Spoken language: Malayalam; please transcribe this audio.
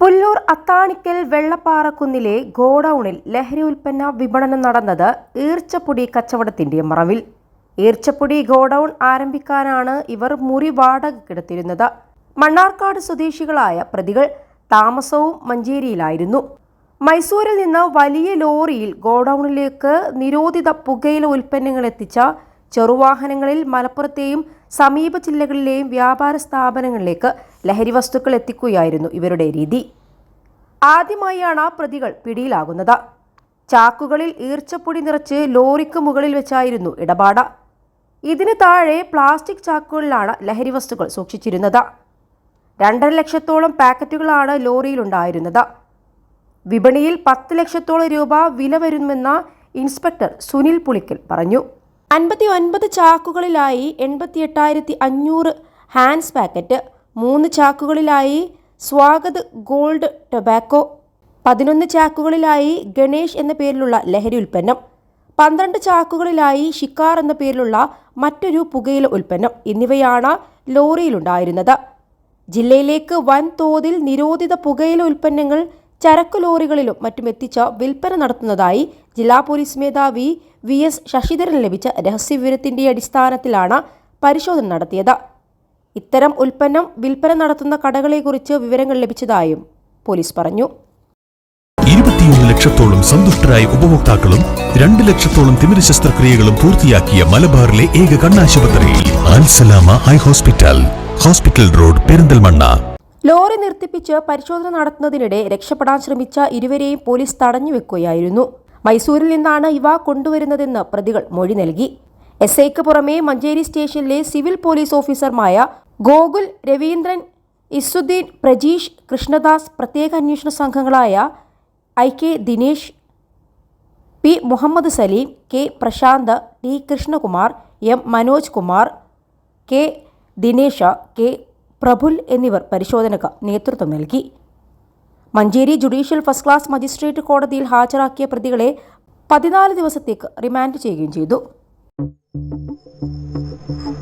പുല്ലൂർ അത്താണിക്കൽ വെള്ളപ്പാറക്കുന്നിലെ ഗോഡൌണിൽ ലഹരി ഉൽപ്പന്ന വിപണനം നടന്നത് ഈർച്ചപ്പൊടി കച്ചവടത്തിന്റെ മറവിൽ. ഈർച്ചപ്പൊടി ഗോഡൌൺ ആരംഭിക്കാനാണ് ഇവർ മുറി വാടകയ്ക്കെടുത്തിരുന്നത്. മണ്ണാർക്കാട് സ്വദേശികളായ പ്രതികൾ താമസവും മഞ്ചേരിയിലായിരുന്നു. മൈസൂരിൽ നിന്ന് വലിയ ലോറിയിൽ ഗോഡൌണിലേക്ക് നിരോധിത പുകയില ഉൽപ്പന്നങ്ങൾ എത്തിച്ച ചെറുവാഹനങ്ങളിൽ മലപ്പുറത്തെയും സമീപ ജില്ലകളിലെയും വ്യാപാര സ്ഥാപനങ്ങളിലേക്ക് ലഹരി വസ്തുക്കൾ എത്തിക്കുകയായിരുന്നു ഇവരുടെ രീതി. ആദ്യമായാണ് പ്രതികൾ പിടിയിലാകുന്നത്. ചാക്കുകളിൽ ഈർച്ചപ്പൊടി നിറച്ച് ലോറിക്ക് മുകളിൽ വെച്ചായിരുന്നു ഇടപാട്. ഇതിന് താഴെ പ്ലാസ്റ്റിക് ചാക്കുകളിലാണ് ലഹരി വസ്തുക്കൾ സൂക്ഷിച്ചിരുന്നത്. രണ്ടര ലക്ഷത്തോളം പാക്കറ്റുകളാണ് ലോറിയിലുണ്ടായിരുന്നത്. വിപണിയിൽ പത്ത് ലക്ഷത്തോളം രൂപ വില വരുമെന്ന ഇൻസ്പെക്ടർ സുനിൽ പുളിക്കൽ പറഞ്ഞു. അൻപത്തി ഒൻപത് ചാക്കുകളിലായി എൺപത്തി എട്ടായിരത്തി അഞ്ഞൂറ് ഹാൻഡ്സ് പാക്കറ്റ് മൂന്ന് ചാക്കുകളിലായി സ്വാഗത് ഗോൾഡ് ടൊബാക്കോ പതിനൊന്ന് ചാക്കുകളിലായി ഗണേഷ് എന്ന പേരിലുള്ള ലഹരി ഉൽപ്പന്നം പന്ത്രണ്ട് ചാക്കുകളിലായി ഷിക്കാർ എന്ന പേരിലുള്ള മറ്റൊരു പുകയില ഉൽപ്പന്നം എന്നിവയാണ് ലോറിയിലുണ്ടായിരുന്നത്. ജില്ലയിലേക്ക് വൻതോതിൽ നിരോധിത പുകയില ഉൽപ്പന്നങ്ങൾ ചരക്ക് ലോറികളിലും മറ്റും എത്തിച്ച വിൽപ്പന നടത്തുന്നതായി ജില്ലാ പോലീസ് മേധാവി വി എസ് ശശിധരൻ ലഭിച്ച രഹസ്യവിവരത്തിന്റെ അടിസ്ഥാനത്തിലാണ് പരിശോധന നടത്തിയത്. ഇത്തരം ഉൽപ്പന്നം വിൽപ്പന നടത്തുന്ന കടകളെക്കുറിച്ച് വിവരങ്ങൾ ലഭിച്ചതായും പോലീസ് പറഞ്ഞു. ഇരുപത്തിയൊന്ന് ലക്ഷത്തോളം സന്തുഷ്ടരായ ഉപഭോക്താക്കളും രണ്ട് ലക്ഷത്തോളം തിമിര ശസ്ത്രക്രിയകളും പൂർത്തിയാക്കിയ മലബാറിലെ ഏക കണ്ണാശുപത്രി Alsalama eye hospital hospital road Perinthalmanna. Lorry നിർത്തിപ്പിച്ച് പരിശോധന നടത്തുന്നതിനിടെ രക്ഷപ്പെടാൻ ശ്രമിച്ച ഇരുവരെയും പോലീസ് തടഞ്ഞുവെക്കുകയായിരുന്നു. മൈസൂരിൽ നിന്നാണ് ഇവ കൊണ്ടുവരുന്നതെന്ന് പ്രതികൾ മൊഴി നൽകി. എസ് ഐക്ക് പുറമെ മഞ്ചേരി സ്റ്റേഷനിലെ സിവിൽ പോലീസ് ഓഫീസർമായ ഗോകുൽ രവീന്ദ്രൻ ഇസുദ്ദീൻ പ്രജീഷ് കൃഷ്ണദാസ് പ്രത്യേക അന്വേഷണ സംഘങ്ങളായ I K Dinesh P Muhammad Saleem K Prasanth T Krishnakumar M Manoj Kumar K Dinesha K Praful എന്നിവർ പരിശോധനക്ക് നേതൃത്വം നൽകി. Manjeri judicial first class magistrate കോടതിയിൽ ഹാജരാക്കിയ പ്രതികളെ പതിനാല് ദിവസത്തേക്ക് റിമാൻഡ് ചെയ്യുകയും ചെയ്തു. うん。